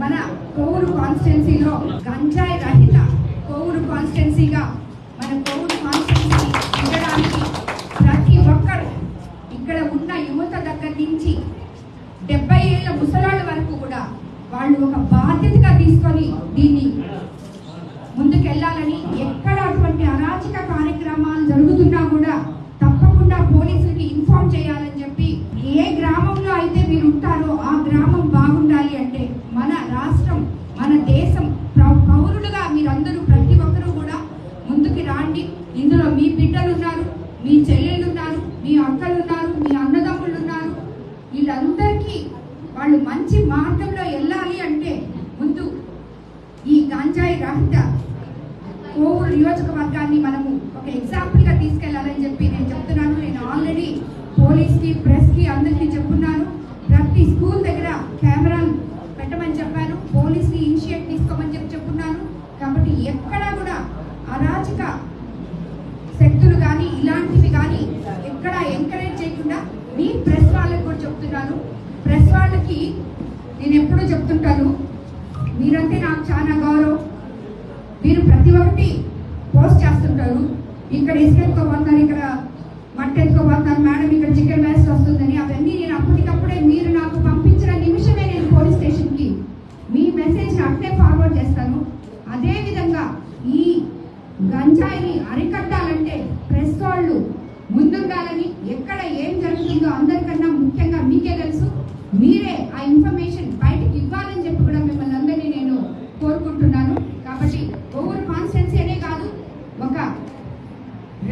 మన కోవూరు కాన్స్టిట్యున్సీలో గంజాయి రహిత కోవూరు కాన్స్టిట్యున్సీగా మన కోవూరు కాన్స్టిట్యున్సీ ఉండడానికి ప్రతి ఒక్కరు ఇక్కడ ఉన్న యువత దగ్గర నుంచి డెబ్బై ఏళ్ళ ముసలాళ్ళ వరకు కూడా వాళ్ళు ఒక బాధ్యతగా తీసుకొని దీన్ని ముందుకెళ్ళాలని ఎక్కడ అటువంటి అరాచక కార్యక్రమాలు జరుగుతున్నా కూడా తప్పకుండా పోలీసులకి ఇన్ఫార్మ్ చేయాలని చెప్పి ఏ గ్రామంలో అయితే మీరు ఉంటారో ఆ గ్రామం బాగుంది అంటే మన రాష్ట్రం మన దేశం పౌ- పౌరులుగా మీరందరూ ప్రతి ఒక్కరూ కూడా ముందుకు రాండి ఇందులో మీ బిడ్డలు ఉన్నారు మీ చెల్లెళ్ళు ఉన్నారు మీ అక్కలు ఉన్నారు మీ అన్నదమ్ములు ఉన్నారు వీళ్ళందరికీ వాళ్ళు మంచి మార్గంలో వెళ్ళాలి అంటే ముందు ఈ గాంజాయి రహిత కోవూరు నియోజకవర్గాన్ని మనము ఒక ఎగ్జాంపుల్గా తీసుకెళ్ళాలని చెప్పి నేను చెప్తున్నాను. నేను ఆల్రెడీ పోలీస్కి ప్రెస్కి అందరికీ చెప్పున్నాను. ప్రతి స్కూల్ దగ్గర కెమెరాలు పెట్టమని చెప్పాను. పోలీస్ని ఇనిషియేట్ తీసుకోమని చెప్పి చెప్పున్నాను. కాబట్టి ఎక్కడా కూడా అరాచక శక్తులు కానీ ఇలాంటివి కానీ ఎక్కడ ఎంకరేజ్ చేయకుండా మీ ప్రెస్ వాళ్ళకి కూడా చెప్తున్నాను ప్రెస్ వాళ్ళకి నేను ఎప్పుడూ చెప్తుంటాను మీరంటే నాకు చాలా గౌరవం. మీరు ప్రతి ఒక్కటి పోస్ట్ చేస్తుంటారు. ఇక్కడ ఇసుక ఎత్తుకోబోతున్నారు ఇక్కడ మట్టి ఎత్తుకోబోతున్నారు మేడం ఇక్కడ చికెన్ వేస్ట్ వస్తుందని అవన్నీ నేను అప్పటికప్పుడే మీరు నాకు పంపించిన నిమిషమే నేను పోలీస్ స్టేషన్కి మీ మెసేజ్ అట్లే ఫార్వర్డ్ చేస్తాను. అదేవిధంగా ఈ గంజాయిని అరికట్టాలంటే ప్రెస్ వాళ్ళు ముందుండాలని ఎక్కడ ఇన్ఫర్మేషన్ బయటకు ఇవ్వాలని చెప్పి కూడా మిమ్మల్ని అందరినీ నేను కోరుకుంటున్నాను. కాబట్టి ఓవర్ కాన్స్టెన్సీ అనే కాదు ఒక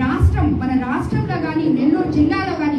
రాష్ట్రం మన రాష్ట్రంలో కానీ నెల్లూరు జిల్లాలో కానీ